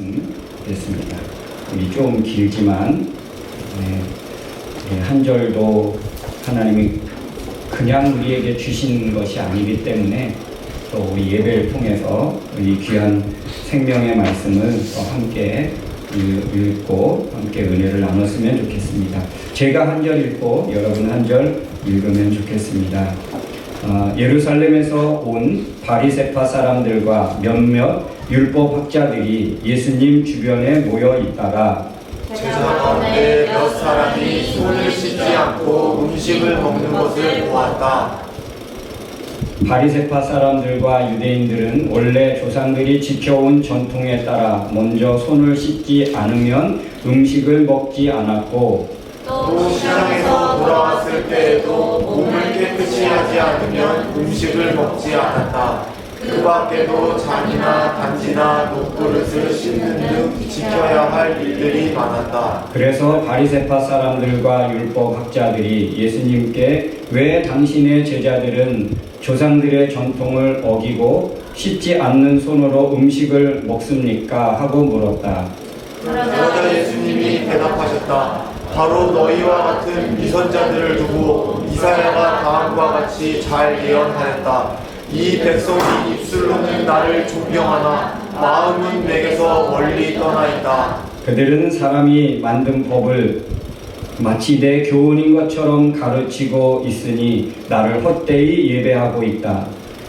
말씀 됐습니다. 우리 좀 길지만 네, 네, 한 절도 하나님이 그냥 우리에게 주신 것이 아니기 때문에 또 우리 예배를 통해서 이 귀한 생명의 말씀을 또 함께 읽- 읽고 함께 은혜를 나눴으면 좋겠습니다. 제가 한 절 읽고 여러분 한 절 읽으면 좋겠습니다. 어, 예루살렘에서 온 바리세파 사람들과 몇몇 율법 학자들이 예수님 주변에 모여 있다가 제자 가운데 몇 사람이 손을 씻지 않고 음식을 먹는 것을 보았다. 바리세파 사람들과 유대인들은 원래 조상들이 지켜온 전통에 따라 먼저 손을 씻지 않으면 음식을 먹지 않았고 또 시장에서 돌아왔을 때에도 몸을 깨끗이 하지 않으면 음식을 먹지 않았다. 그 밖에도 잔이나 단지나 녹그릇을 씻는 등 지켜야 할 일들이 많았다. 그래서 바리세파 사람들과 율법 학자들이 예수님께 왜 당신의 제자들은 조상들의 전통을 어기고 씻지 않는 손으로 음식을 먹습니까? 하고 물었다. 그러자 예수님이 대답하셨다. 바로 너희와 같은 미선자들을 두고 이사야가 다음과 같이 잘 예언하였다. 이 백성이 입술로는 나를 존경하나 마음은 내게서 멀리 떠나 있다. 그들은 사람이 만든 법을 마치 내 교훈인 것처럼 가르치고 있으니 나를 헛되이 예배하고 있다.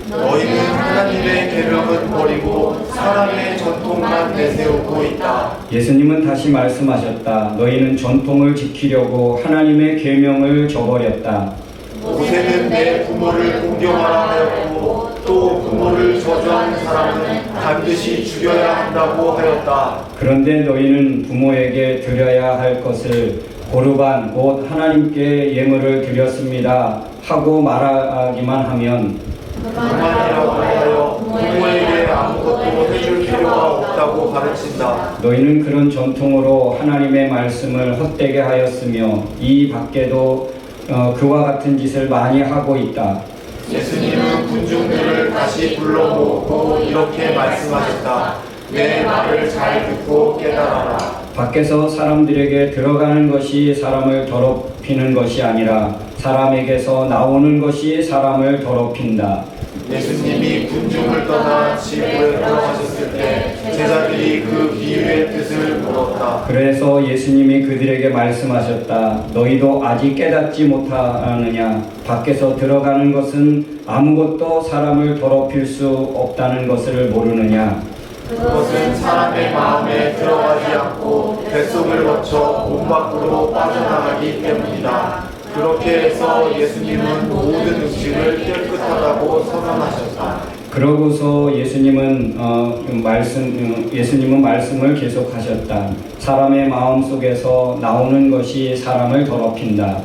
너희는 하나님의 계명은 버리고 사람의 전통만 내세우고 있다. 예수님은 다시 말씀하셨다. 너희는 전통을 지키려고 하나님의 계명을 저버렸다. 모세는 내 부모를 공경하라 하였고 또 부모를 저주하는 사람은 반드시 죽여야 한다고 하였다. 그런데 너희는 부모에게 드려야 할 것을 고르반 곧 하나님께 예물을 드렸습니다 하고 말하기만 하면 그만이라고 하여 부모에게 아무것도 해줄 필요가 없다고 가르친다. 너희는 그런 전통으로 하나님의 말씀을 헛되게 하였으며 이 밖에도 어, 그와 같은 짓을 많이 하고 있다. 예수님은 군중들을 다시 불러 모으고 이렇게 말씀하셨다. 내 말을 잘 듣고. 밖에서 사람들에게 들어가는 것이 사람을 더럽히는 것이 아니라 사람에게서 나오는 것이 사람을 더럽힌다. 예수님이 군중을 떠나 지구에 들어가셨을 때 제자들이 그 비유의 뜻을 물었다. 그래서 예수님이 그들에게 말씀하셨다. 너희도 아직 깨닫지 못하느냐? 밖에서 들어가는 것은 아무것도 사람을 더럽힐 수 없다는 것을 모르느냐? 그것은 사람의 마음에 들어가지 않고 뱃속을 거쳐 몸 밖으로 빠져나가기 때문이다. 그렇게 해서 예수님은 모든 음식을 깨끗하다고 선언하셨다. 그러고서 예수님은 어, 말씀 어, 예수님은 말씀을 계속하셨다. 사람의 마음 속에서 나오는 것이 사람을 더럽힌다.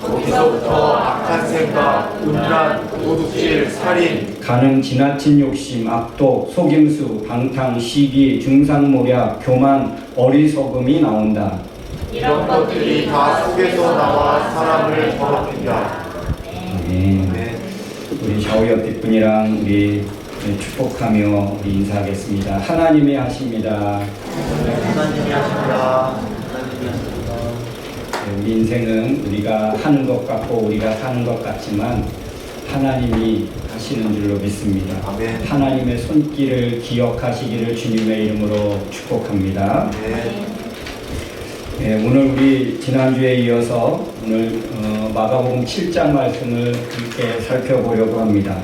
거기서부터 악한 생각, 음란, 도둑질, 살인, 가는 지나친 욕심, 악독, 속임수, 방탕, 시기, 중상모략, 교만, 어리석음이 나온다. 이런 것들이 다 속에서 나와 사람을 더럽힌다. 네. 네. 우리 샤오옆 뒷분이랑 우리 축복하며 우리 인사하겠습니다. 하나님이 하십니다. 하나님이 하십니다. 인생은 우리가 하는 것 같고 우리가 사는 것 같지만 하나님이 하시는 줄로 믿습니다. 아멘. 하나님의 손길을 기억하시기를 주님의 이름으로 축복합니다. 네. 네, 오늘 우리 지난주에 이어서 오늘 어, 마가복음 7장 말씀을 함께 살펴보려고 합니다.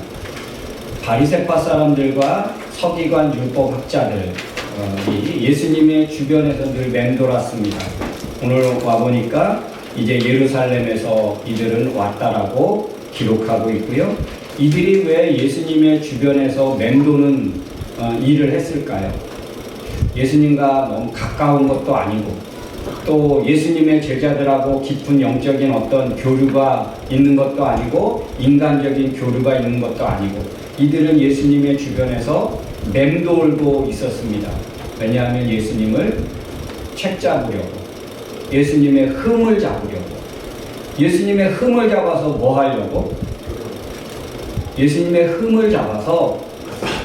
바리새파 사람들과 서기관 율법 학자들 어, 이 예수님의 주변에서 늘 맴돌았습니다. 오늘 와 보니까 이제 예루살렘에서 이들은 왔다라고 기록하고 있고요. 이들이 왜 예수님의 주변에서 맴도는 어, 일을 했을까요? 예수님과 너무 가까운 것도 아니고 또 예수님의 제자들하고 깊은 영적인 어떤 교류가 있는 것도 아니고 인간적인 교류가 있는 것도 아니고 이들은 예수님의 주변에서 맴돌고 있었습니다. 왜냐하면 예수님을 책 잡으려고 예수님의 흠을 잡으려고 예수님의 흠을 잡아서 뭐 하려고 예수님의 흠을 잡아서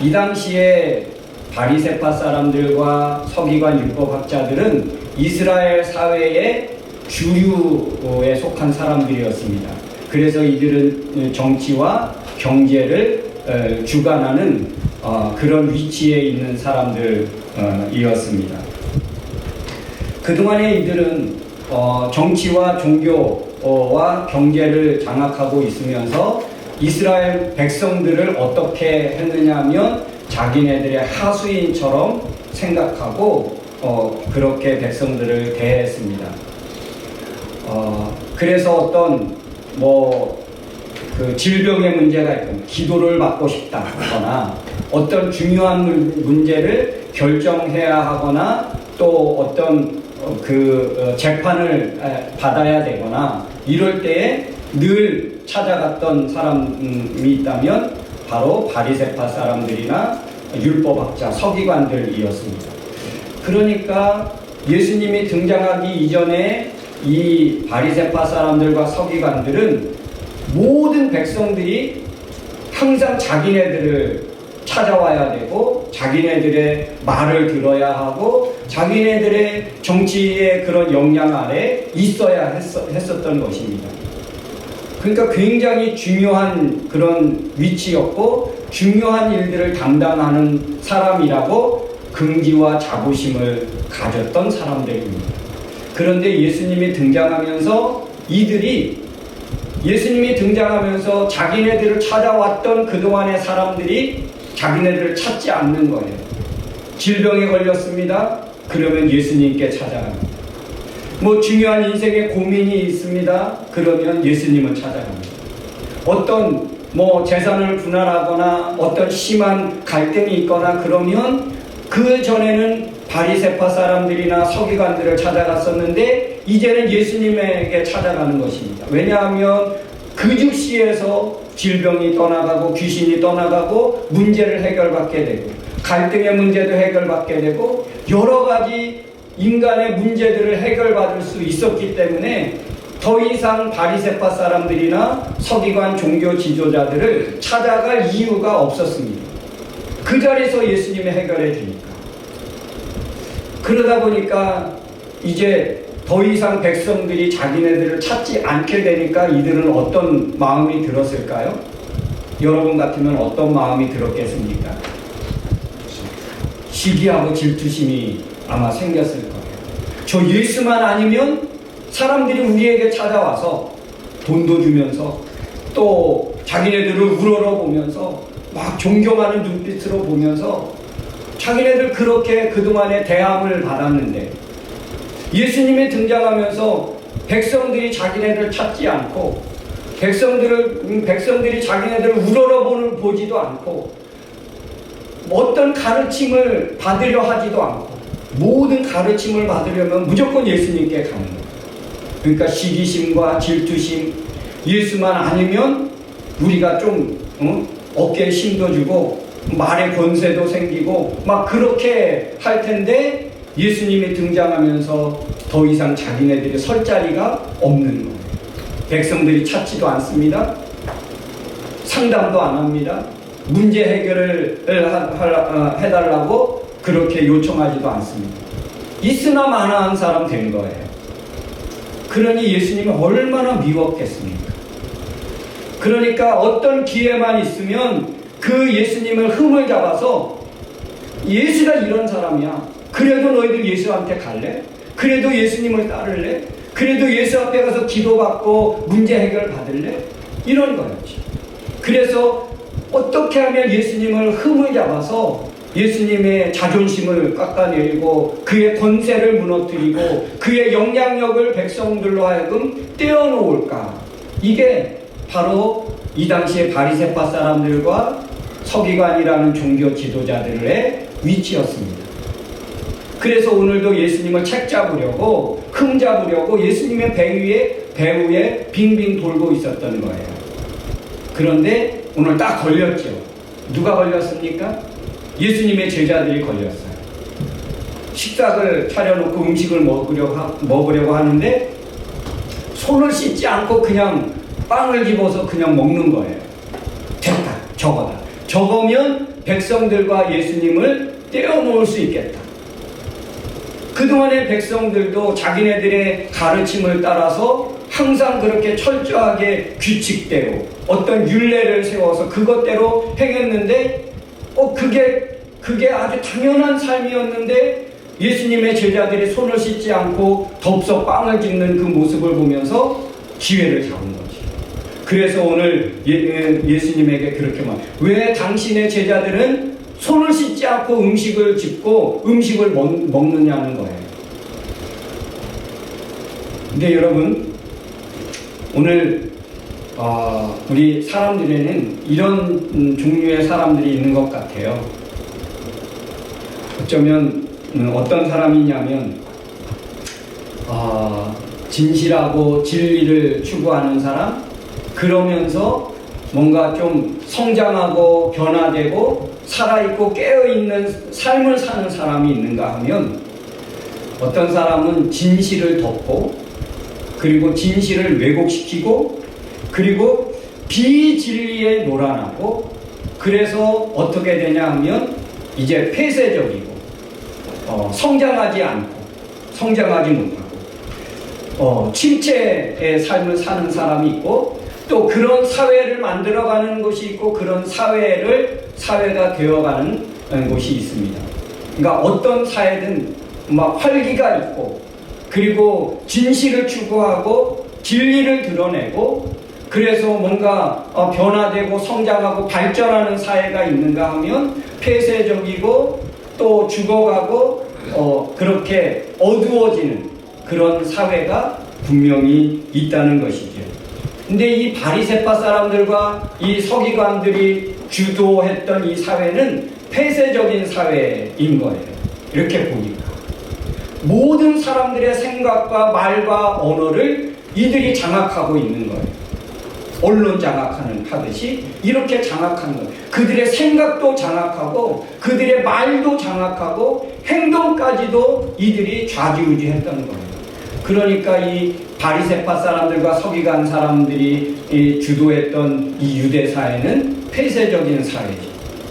이 당시에 바리세파 사람들과 서기관 율법학자들은 이스라엘 사회의 주류에 속한 사람들이었습니다. 그래서 이들은 정치와 경제를 어, 주관하는 어, 그런 위치에 있는 사람들이었습니다. 그동안에 이들은 어, 정치와 종교와 경제를 장악하고 있으면서 이스라엘 백성들을 어떻게 했느냐 하면 자기네들의 하수인처럼 생각하고 어, 그렇게 백성들을 대했습니다. 어, 그래서 어떤 뭐 그 질병의 문제가 있건 기도를 받고 싶다 하거나 어떤 중요한 문- 문제를 결정해야 하거나 또 어떤 어, 그 어, 재판을 에, 받아야 되거나 이럴 때에 늘 찾아갔던 사람이 있다면 바로 바리세파 사람들이나 율법학자 서기관들이었습니다. 그러니까 예수님이 등장하기 이전에 이 바리세파 사람들과 서기관들은 모든 백성들이 항상 자기네들을 찾아와야 되고 자기네들의 말을 들어야 하고 자기네들의 정치의 그런 영향 아래 있어야 했었, 던 것입니다. 그러니까 굉장히 중요한 그런 위치였고 중요한 일들을 담당하는 사람이라고 긍지와 자부심을 가졌던 사람들입니다. 그런데 예수님이 등장하면서 이들이 예수님이 등장하면서 자기네들을 찾아왔던 그동안의 사람들이 자기네들을 찾지 않는 거예요. 질병에 걸렸습니다. 그러면 예수님께 찾아갑니다. 뭐 중요한 인생의 고민이 있습니다. 그러면 예수님을 찾아갑니다. 어떤 뭐 재산을 분할하거나 어떤 심한 갈등이 있거나 그러면 그 전에는 바리세파 사람들이나 서기관들을 찾아갔었는데 이제는 예수님에게 찾아가는 것입니다. 왜냐하면 그 즉시에서 질병이 떠나가고 귀신이 떠나가고 문제를 해결받게 되고 갈등의 문제도 해결받게 되고 여러 가지 인간의 문제들을 해결받을 수 있었기 때문에 더 이상 바리세파 사람들이나 서기관 종교 지도자들을 찾아갈 이유가 없었습니다. 그 자리에서 예수님이 해결해 주니까. 그러다 보니까 이제 더 이상 백성들이 자기네들을 찾지 않게 되니까 이들은 어떤 마음이 들었을까요? 여러분 같으면 어떤 마음이 들었겠습니까? 시기하고 질투심이 아마 생겼을 거예요. 저 예수만 아니면 사람들이 우리에게 찾아와서 돈도 주면서 또 자기네들을 우러러 보면서 막 존경하는 눈빛으로 보면서 자기네들 그렇게 그동안에 대함을 받았는데 예수님이 등장하면서 백성들이 자기네들 찾지 않고 백성들을 음, 백성들이 자기네들을 우러러보는 보지도 않고 어떤 가르침을 받으려 하지도 않고 모든 가르침을 받으려면 무조건 예수님께 가는 거예요. 그러니까 시기심과 질투심 예수만 아니면 우리가 좀 어? 어깨에 힘도 주고 말의 권세도 생기고 막 그렇게 할 텐데 예수님이 등장하면서 더 이상 자기네들이 설 자리가 없는 거예요. 백성들이 찾지도 않습니다. 상담도 안 합니다. 문제 해결을 어, 해달라고 그렇게 요청하지도 않습니다. 있으나 마나한 사람 된 거예요. 그러니 예수님이 얼마나 미웠겠습니까? 그러니까 어떤 기회만 있으면 그 예수님을 흠을 잡아서 예수가 이런 사람이야. 그래도 너희들 예수한테 갈래? 그래도 예수님을 따를래? 그래도 예수 앞에 가서 기도받고 문제 해결 받을래? 이런 거였지. 그래서 어떻게 하면 예수님을 흠을 잡아서 예수님의 자존심을 깎아내리고 그의 권세를 무너뜨리고 그의 영향력을 백성들로 하여금 떼어놓을까? 이게 바로 이 당시에 바리새파 사람들과 서기관이라는 종교 지도자들의 위치였습니다. 그래서 오늘도 예수님을 책 잡으려고 흠 잡으려고 예수님의 배 위에 배후에 빙빙 돌고 있었던 거예요. 그런데 오늘 딱 걸렸죠. 누가 걸렸습니까? 예수님의 제자들이 걸렸어요. 식탁을 차려놓고 음식을 먹으려고, 하, 먹으려고 하는데 손을 씻지 않고 그냥 빵을 집어서 그냥 먹는 거예요. 됐다. 저거다. 저거면 백성들과 예수님을 떼어놓을 수 있겠다. 그동안의 백성들도 자기네들의 가르침을 따라서 항상 그렇게 철저하게 규칙대로 어떤 윤례를 세워서 그것대로 행했는데 어 그게 그게 아주 당연한 삶이었는데 예수님의 제자들이 손을 씻지 않고 덥석 빵을 짓는 그 모습을 보면서 기회를 잡은 거지. 그래서 오늘 예, 예수님에게 그렇게 말. 왜 당신의 제자들은 손을 씻지 않고 음식을 짓고 음식을 먹, 먹느냐는 거예요. 근데 여러분 오늘 어, 우리 사람들에는 이런 음, 종류의 사람들이 있는 것 같아요. 어쩌면 음, 어떤 사람이냐면 어, 진실하고 진리를 추구하는 사람 그러면서 뭔가 좀 성장하고 변화되고 살아있고 깨어있는 삶을 사는 사람이 있는가 하면 어떤 사람은 진실을 덮고 그리고 진실을 왜곡시키고 그리고 비진리에 놀아나고 그래서 어떻게 되냐 하면 이제 폐쇄적이고 어, 성장하지 않고 성장하지 못하고 어, 침체의 삶을 사는 사람이 있고 또 그런 사회를 만들어가는 곳이 있고 그런 사회를 사회가 되어가는 곳이 있습니다. 그러니까 어떤 사회든 막 활기가 있고 그리고 진실을 추구하고 진리를 드러내고 그래서 뭔가 어, 변화되고 성장하고 발전하는 사회가 있는가 하면 폐쇄적이고 또 죽어가고 어, 그렇게 어두워지는 그런 사회가 분명히 있다는 것이죠. 근데 이 바리세파 사람들과 이 서기관들이 주도했던 이 사회는 폐쇄적인 사회인 거예요. 이렇게 보니까. 모든 사람들의 생각과 말과 언어를 이들이 장악하고 있는 거예요. 언론 장악하는 하듯이 이렇게 장악한 거예요. 그들의 생각도 장악하고 그들의 말도 장악하고 행동까지도 이들이 좌지우지했던 거예요. 그러니까 이 바리세파 사람들과 서기관 사람들이 이 주도했던 이 유대 사회는 폐쇄적인 사회지.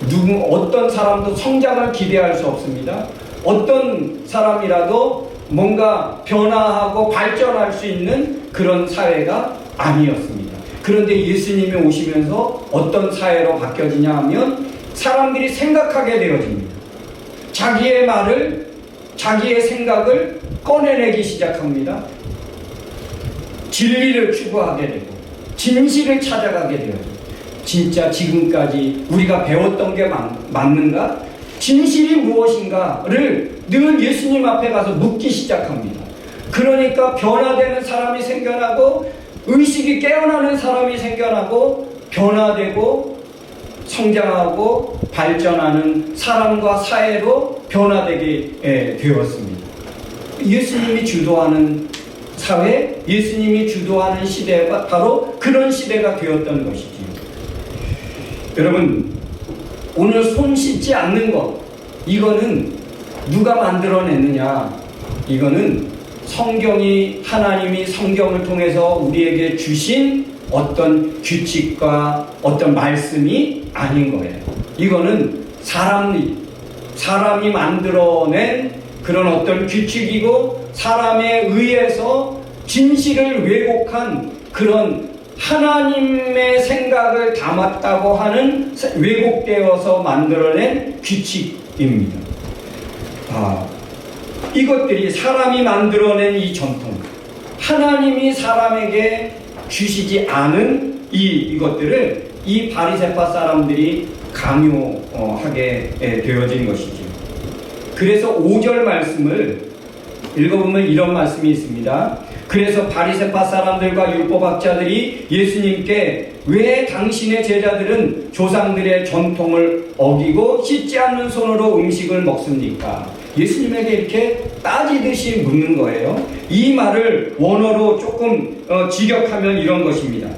누구 어떤 사람도 성장을 기대할 수 없습니다. 어떤 사람이라도 뭔가 변화하고 발전할 수 있는 그런 사회가 아니었습니다. 그런데 예수님이 오시면서 어떤 사회로 바뀌어지냐 하면 사람들이 생각하게 되어집니다. 자기의 말을, 자기의 생각을 꺼내내기 시작합니다. 진리를 추구하게 되고, 진실을 찾아가게 되어요. 진짜 지금까지 우리가 배웠던 게 맞, 맞는가? 진실이 무엇인가를 늘 예수님 앞에 가서 묻기 시작합니다. 그러니까 변화되는 사람이 생겨나고 의식이 깨어나는 사람이 생겨나고 변화되고 성장하고 발전하는 사람과 사회로 변화되게 예, 되었습니다. 예수님이 주도하는 사회, 예수님이 주도하는 시대가 바로 그런 시대가 되었던 것이지요. 여러분, 오늘 손 씻지 않는 것, 이거는 누가 만들어냈느냐? 이거는 성경이, 하나님이 성경을 통해서 우리에게 주신 어떤 규칙과 어떤 말씀이 아닌 거예요. 이거는 사람이, 사람이 만들어낸 그런 어떤 규칙이고 사람에 의해서 진실을 왜곡한 그런 하나님의 생각을 담았다고 하는 왜곡되어서 만들어낸 규칙입니다. 아, 이것들이 사람이 만들어낸 이 전통, 하나님이 사람에게 주시지 않은 이 이것들을 이 바리새파 사람들이 강요하게 되어진 것이죠. 그래서 5절 말씀을 읽어보면 이런 말씀이 있습니다. 그래서 바리새파 사람들과 율법학자들이 예수님께 왜 당신의 제자들은 조상들의 전통을 어기고 씻지 않는 손으로 음식을 먹습니까? 예수님에게 이렇게 따지듯이 묻는 거예요. 이 말을 원어로 조금 어, 직역하면 이런 것입니다.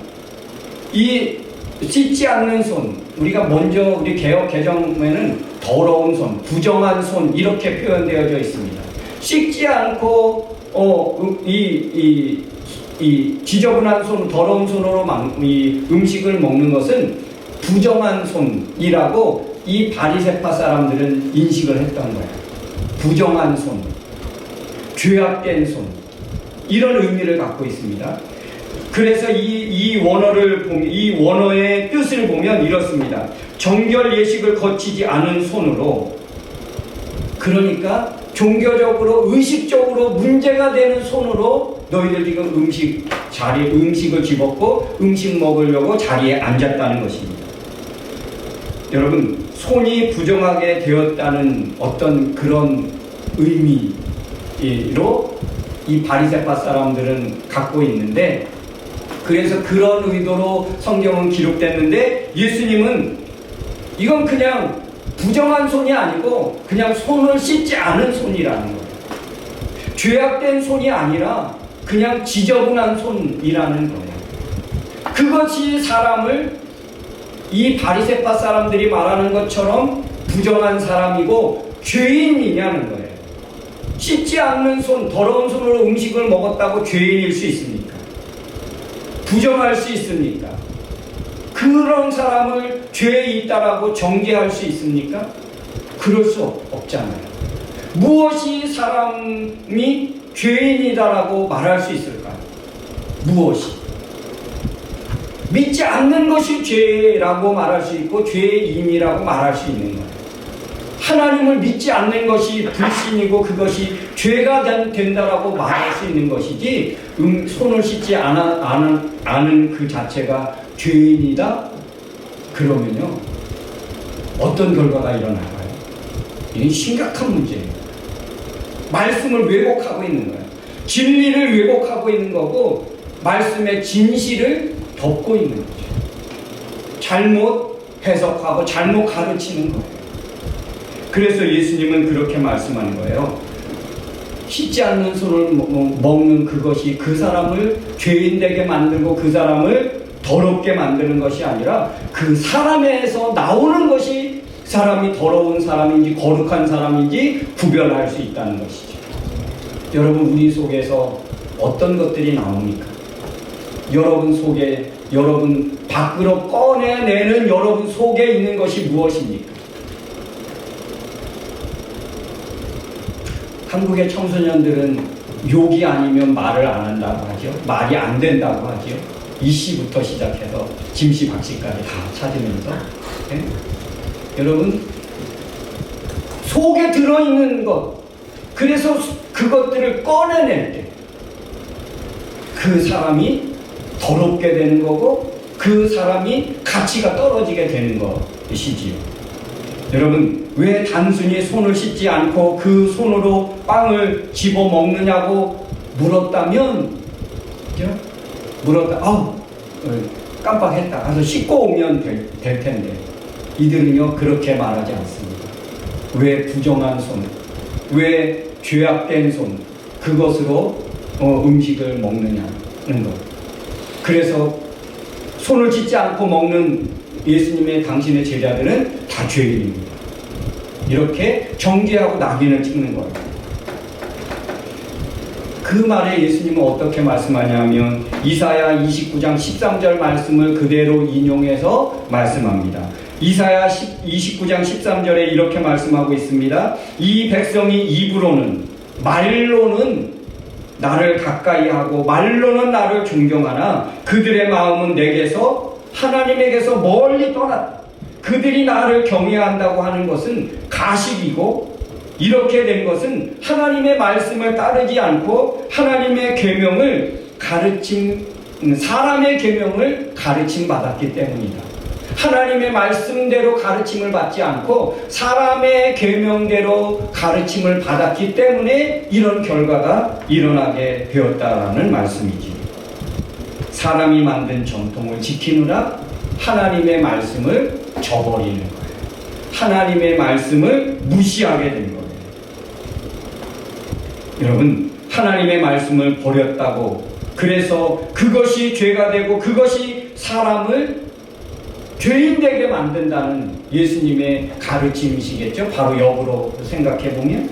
이 씻지 않는 손, 우리가 먼저 우리 개혁 개정에는 더러운 손, 부정한 손 이렇게 표현되어져 있습니다. 씻지 않고 어, 이, 이, 이 지저분한 손, 더러운 손으로 막, 이 음식을 먹는 것은 부정한 손이라고 이 바리세파 사람들은 인식을 했던 거예요. 부정한 손, 죄악된 손 이런 의미를 갖고 있습니다. 그래서 이, 이 원어를 이 원어의 뜻을 보면 이렇습니다. 정결 예식을 거치지 않은 손으로 그러니까 종교적으로 의식적으로 문제가 되는 손으로 너희들 지금 음식 자리 음식을 집었고 음식 먹으려고 자리에 앉았다는 것입니다. 여러분 손이 부정하게 되었다는 어떤 그런 의미로 이 바리새파 사람들은 갖고 있는데 그래서 그런 의도로 성경은 기록됐는데 예수님은 이건 그냥 부정한 손이 아니고 그냥 손을 씻지 않은 손이라는 거예요. 죄악된 손이 아니라 그냥 지저분한 손이라는 거예요. 그것이 사람을 이 바리새파 사람들이 말하는 것처럼 부정한 사람이고 죄인이냐는 거예요. 씻지 않는 손, 더러운 손으로 음식을 먹었다고 죄인일 수 있습니까? 부정할 수 있습니까? 그런 사람을 죄에 있다라고 정죄할 수 있습니까? 그럴 수 없- 없잖아요. 무엇이 사람이 죄인이다라고 말할 수 있을까요? 무엇이? 믿지 않는 것이 죄라고 말할 수 있고 죄인이라고 말할 수 있는 거예요. 하나님을 믿지 않는 것이 불신이고 그것이 죄가 된- 된다라고 말할 수 있는 것이지 음, 손을 씻지 않은, 않은 그 자체가 죄인이다? 그러면요 어떤 결과가 일어날까요? 이건 심각한 문제예요. 말씀을 왜곡하고 있는 거예요. 진리를 왜곡하고 있는 거고 말씀의 진실을 덮고 있는 거죠. 잘못 해석하고 잘못 가르치는 거예요. 그래서 예수님은 그렇게 말씀하는 거예요. 씻지 않는 손을 먹는 그것이 그 사람을 죄인 되게 만들고 그 사람을 더럽게 만드는 것이 아니라 그 사람에서 나오는 것이 사람이 더러운 사람인지 거룩한 사람인지 구별할 수 있다는 것이죠. 여러분 우리 속에서 어떤 것들이 나옵니까? 여러분 속에 여러분 밖으로 꺼내내는 여러분 속에 있는 것이 무엇입니까? 한국의 청소년들은 욕이 아니면 말을 안 한다고 하죠. 말이 안 된다고 하죠. 이씨부터 시작해서 김씨, 박씨까지 다 찾으면서. 예? 여러분, 속에 들어있는 것, 그래서 수- 그것들을 꺼내낼 때, 그 사람이 더럽게 되는 거고, 그 사람이 가치가 떨어지게 되는 것이지요. 여러분, 왜 단순히 손을 씻지 않고 그 손으로 빵을 집어 먹느냐고 물었다면? 물었다, 어, 깜빡했다. 가서 씻고 오면 될, 될 텐데. 이들은요, 그렇게 말하지 않습니다. 왜 부정한 손, 왜 죄악된 손, 그것으로 어, 음식을 먹느냐는 것. 그래서 손을 씻지 않고 먹는 예수님의 당신의 제자들은 다 죄인입니다. 이렇게 정죄하고 낙인을 찍는 거예요. 그 말에 예수님은 어떻게 말씀하냐면 이사야 29장 13절 말씀을 그대로 인용해서 말씀합니다. 이사야 29장 13절에 이렇게 말씀하고 있습니다. 이 백성이 입으로는 말로는 나를 가까이 하고 말로는 나를 존경하나 그들의 마음은 내게서 하나님에게서 멀리 떠났다. 그들이 나를 경외한다고 하는 것은 가식이고 이렇게 된 것은 하나님의 말씀을 따르지 않고 하나님의 계명을 가르침 사람의 계명을 가르침 받았기 때문이다. 하나님의 말씀대로 가르침을 받지 않고 사람의 계명대로 가르침을 받았기 때문에 이런 결과가 일어나게 되었다라는 말씀이지. 사람이 만든 전통을 지키느라 하나님의 말씀을 저버리는 거예요. 하나님의 말씀을 무시하게 된 거예요. 여러분, 하나님의 말씀을 버렸다고 그래서 그것이 죄가 되고 그것이 사람을 죄인 되게 만든다는 예수님의 가르침이시겠죠? 바로 역으로 생각해 보면.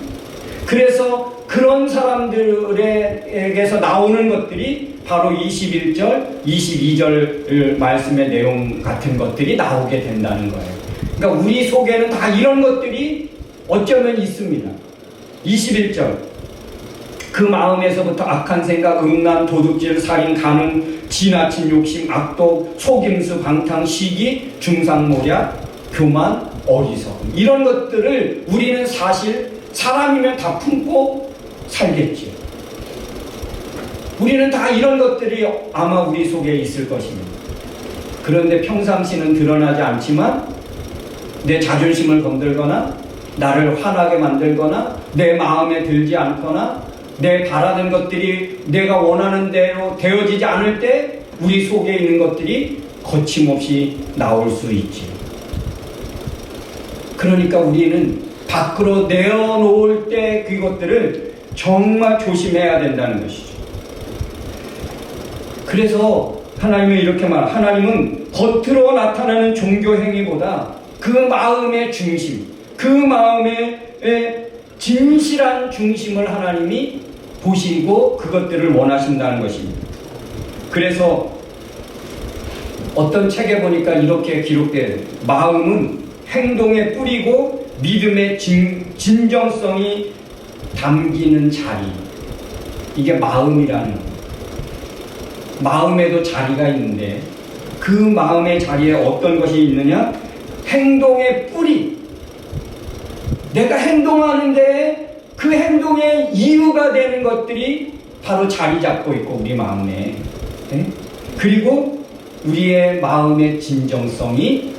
그래서 그런 사람들에게서 나오는 것들이 바로 21절, 22절 말씀의 내용 같은 것들이 나오게 된다는 거예요. 그러니까 우리 속에는 다 이런 것들이 어쩌면 있습니다. 21절. 그 마음에서부터 악한 생각, 음란, 도둑질, 살인, 가늠, 지나친 욕심, 악독, 속임수, 방탕, 시기, 중상모략, 교만, 어리석음. 이런 것들을 우리는 사실 사람이면 다 품고 살겠지요. 우리는 다 이런 것들이 아마 우리 속에 있을 것입니다. 그런데 평상시는 드러나지 않지만 내 자존심을 건들거나 나를 화나게 만들거나 내 마음에 들지 않거나 내 바라는 것들이 내가 원하는 대로 되어지지 않을 때 우리 속에 있는 것들이 거침없이 나올 수 있지. 그러니까 우리는 밖으로 내어놓을 때 그것들을 정말 조심해야 된다는 것이죠. 그래서 하나님은 이렇게 말, 하나님은 겉으로 나타나는 종교 행위보다 그 마음의 중심, 그 마음의 에, 진실한 중심을 하나님이 보시고 그것들을 원하신다는 것입니다. 그래서 어떤 책에 보니까 이렇게 기록돼요. 마음은 행동의 뿌리고 믿음의 진, 진정성이 담기는 자리. 이게 마음이라는. 마음에도 자리가 있는데 그 마음의 자리에 어떤 것이 있느냐? 행동의 뿌리. 내가 행동하는데 그 행동의 이유가 되는 것들이 바로 자리 잡고 있고 우리 마음에. 예? 그리고 우리의 마음의 진정성이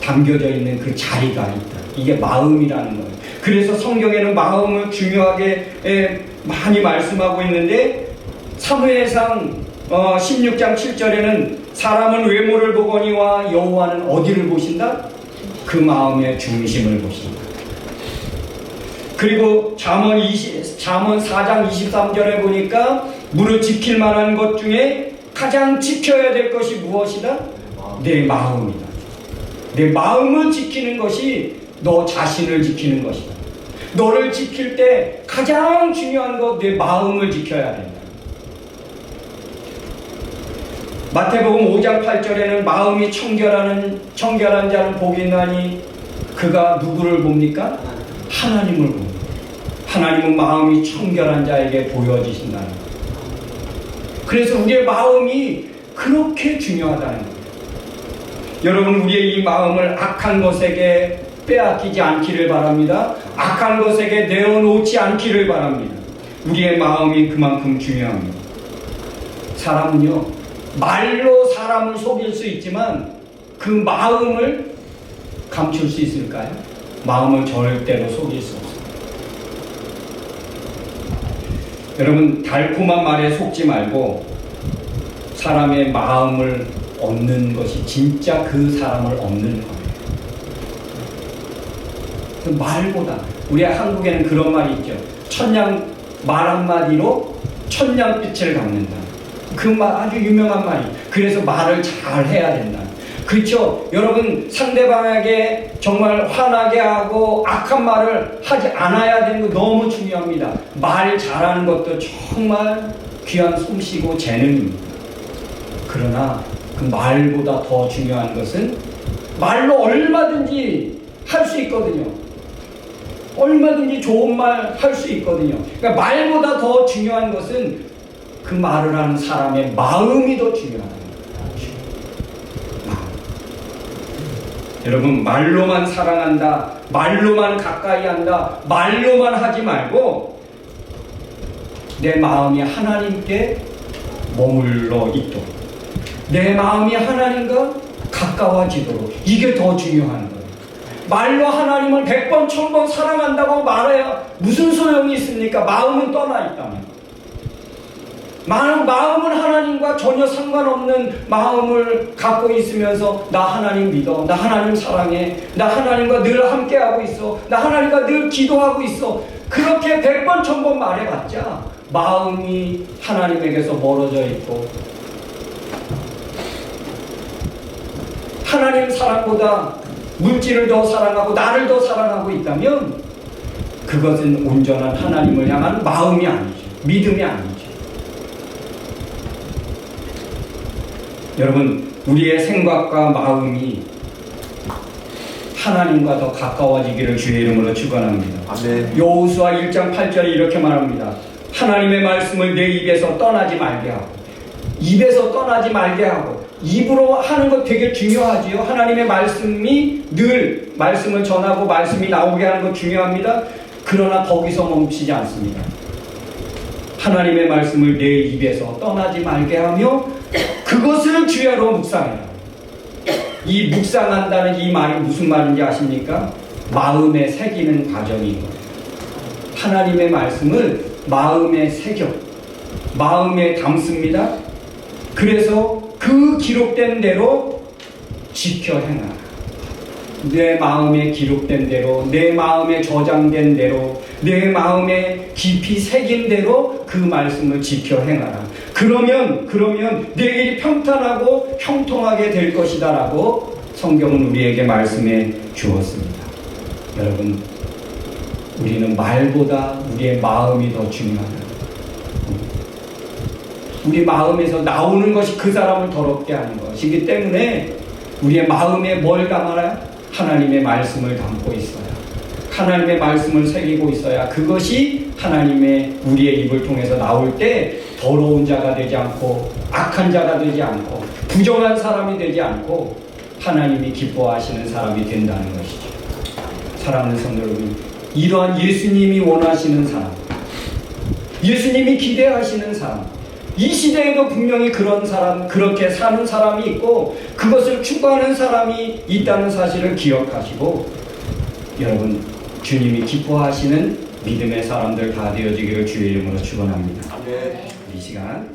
담겨져 있는 그 자리가 있다. 이게 마음이라는 거예요. 그래서 성경에는 마음을 중요하게 예, 많이 말씀하고 있는데 사무엘상 어, 16장 7절에는 사람은 외모를 보거니와 여호와는 어디를 보신다? 그 마음의 중심을 보신다. 그리고 잠언 20, 잠언 4장 23절에 보니까 무릇 지킬 만한 것 중에 가장 지켜야 될 것이 무엇이다? 내 마음이다. 내 마음을 지키는 것이 너 자신을 지키는 것이다. 너를 지킬 때 가장 중요한 것 내 마음을 지켜야 된다. 마태복음 5장 8절에는 마음이 청결하는 청결한 자는 복이 있나니 그가 누구를 봅니까? 하나님을 봅니다. 하나님은 마음이 청결한 자에게 보여지신다는 거예요. 그래서 우리의 마음이 그렇게 중요하다는 거예요. 여러분 우리의 이 마음을 악한 것에게 빼앗기지 않기를 바랍니다. 악한 것에게 내어놓지 않기를 바랍니다. 우리의 마음이 그만큼 중요합니다. 사람은요 말로 사람을 속일 수 있지만 그 마음을 감출 수 있을까요? 마음을 절대로 속일 수 없습니다. 여러분 달콤한 말에 속지 말고 사람의 마음을 얻는 것이 진짜 그 사람을 얻는 거예요. 그 말보다 우리 한국에는 그런 말이 있죠. 천냥 말 한마디로 천냥빛을 갚는다. 그 말 아주 유명한 말이. 그래서 말을 잘 해야 된다. 그렇죠. 여러분 상대방에게 정말 화나게 하고 악한 말을 하지 않아야 되는 거 너무 중요합니다. 말 잘하는 것도 정말 귀한 솜씨고 재능입니다. 그러나 그 말보다 더 중요한 것은 말로 얼마든지 할 수 있거든요. 얼마든지 좋은 말 할 수 있거든요. 그러니까 말보다 더 중요한 것은 그 말을 하는 사람의 마음이 더 중요하다. 마음. 여러분 말로만 사랑한다, 말로만 가까이 한다, 말로만 하지 말고 내 마음이 하나님께 머물러 있도록 내 마음이 하나님과 가까워지도록 이게 더 중요한 거예요. 말로 하나님을 백번 천번 사랑한다고 말해야 무슨 소용이 있습니까? 마음은 떠나 있다면. 마음, 하나님과 전혀 상관없는 마음을 갖고 있으면서 나 하나님 믿어. 나 하나님 사랑해. 나 하나님과 늘 함께하고 있어. 나 하나님과 늘 기도하고 있어. 그렇게 백번 천번 말해봤자 마음이 하나님에게서 멀어져 있고 하나님 사랑보다 물질을 더 사랑하고 나를 더 사랑하고 있다면 그것은 온전한 하나님을 향한 마음이 아니죠. 믿음이 아니죠. 여러분, 우리의 생각과 마음이 하나님과 더 가까워지기를 주의 이름으로 축원합니다. 아멘. 여호수아 1장 8절에 이렇게 말합니다. 하나님의 말씀을 내 입에서 떠나지 말게 하고 입에서 떠나지 말게 하고 입으로 하는 것 되게 중요하지요. 하나님의 말씀이 늘 말씀을 전하고 말씀이 나오게 하는 것 중요합니다. 그러나 거기서 멈추지 않습니다. 하나님의 말씀을 내 입에서 떠나지 말게 하며 그것을 주야로 묵상해라. 이 묵상한다는 이 말이 무슨 말인지 아십니까? 마음에 새기는 과정인 거예요. 하나님의 말씀을 마음에 새겨, 마음에 담습니다. 그래서 그 기록된 대로 지켜 행하라. 내 마음에 기록된 대로, 내 마음에 저장된 대로, 내 마음에 깊이 새긴 대로 그 말씀을 지켜 행하라. 그러면, 그러면 내 일이 평탄하고 형통하게 될 것이다 라고 성경은 우리에게 말씀해 주었습니다. 여러분, 우리는 말보다 우리의 마음이 더 중요하다. 우리 마음에서 나오는 것이 그 사람을 더럽게 하는 것이기 때문에 우리의 마음에 뭘 담아야? 하나님의 말씀을 담고 있어야. 하나님의 말씀을 새기고 있어야 그것이 하나님의 우리의 입을 통해서 나올 때 더러운 자가 되지 않고 악한 자가 되지 않고 부정한 사람이 되지 않고 하나님이 기뻐하시는 사람이 된다는 것이죠. 사랑하는 성도 여러분, 이러한 예수님이 원하시는 사람, 예수님이 기대하시는 사람, 이 시대에도 분명히 그런 사람, 그렇게 사는 사람이 있고, 그것을 추구하는 사람이 있다는 사실을 기억하시고, 여러분, 주님이 기뻐하시는 믿음의 사람들 다 되어지기를 주의 이름으로 축원합니다. 아멘. 이 시간